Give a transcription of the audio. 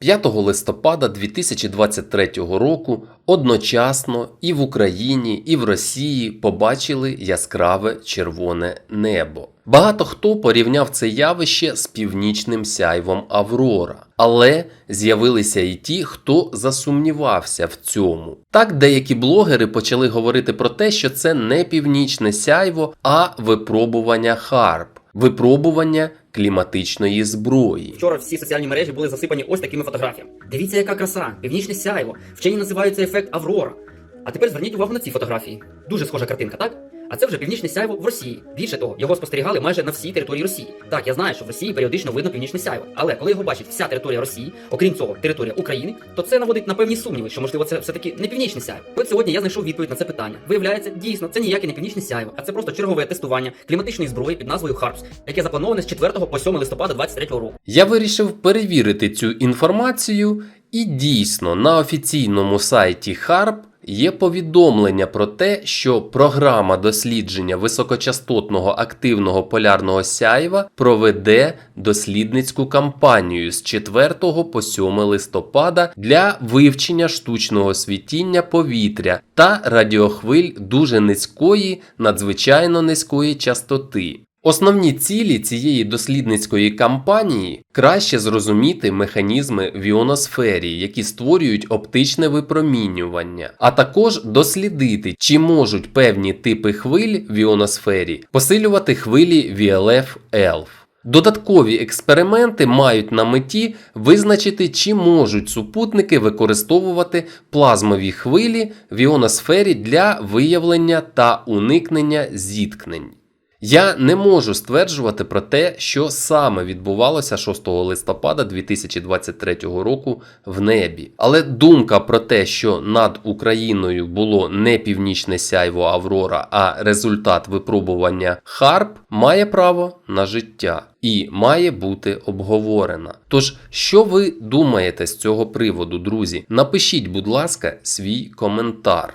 5 листопада 2023 року одночасно і в Україні, і в Росії побачили яскраве червоне небо. Багато хто порівняв це явище з північним сяйвом Аврора, але з'явилися і ті, хто засумнівався в цьому. Так деякі блогери почали говорити про те, що це не північне сяйво, а випробування Харп, випробування кліматичної зброї. Вчора всі соціальні мережі були засипані ось такими фотографіями. Дивіться, яка краса, північне сяйво. Вчені називають це ефект Аврора. А тепер зверніть увагу на ці фотографії. Дуже схожа картинка, так? А це вже північне сяйво в Росії. Більше того, його спостерігали майже на всій території Росії. Так, я знаю, що в Росії періодично видно північне сяйво. Але коли його бачить вся територія Росії, окрім цього, територія України, то це наводить на певні сумніви, що можливо це все-таки не північне сяйво. От сьогодні я знайшов відповідь на це питання. Виявляється, дійсно, це ніяке не північне сяйво, а це просто чергове тестування кліматичної зброї під назвою Харпс, яке заплановане з 4 по 7 листопада 2023 року. Я вирішив перевірити цю інформацію, і дійсно на офіційному сайті HARP є повідомлення про те, що програма дослідження високочастотного активного полярного сяйва проведе дослідницьку кампанію з 4 по 7 листопада для вивчення штучного світіння повітря та радіохвиль дуже низької, надзвичайно низької частоти. Основні цілі цієї дослідницької кампанії краще зрозуміти механізми в іоносфері, які створюють оптичне випромінювання, а також дослідити, чи можуть певні типи хвиль в іоносфері посилювати хвилі VLF-ELF. Додаткові експерименти мають на меті визначити, чи можуть супутники використовувати плазмові хвилі в іоносфері для виявлення та уникнення зіткнень. Я не можу стверджувати про те, що саме відбувалося 6 листопада 2023 року в небі. Але думка про те, що над Україною було не північне сяйво Аврора, а результат випробування Харп, має право на життя і має бути обговорена. Тож, що ви думаєте з цього приводу, друзі? Напишіть, будь ласка, свій коментар.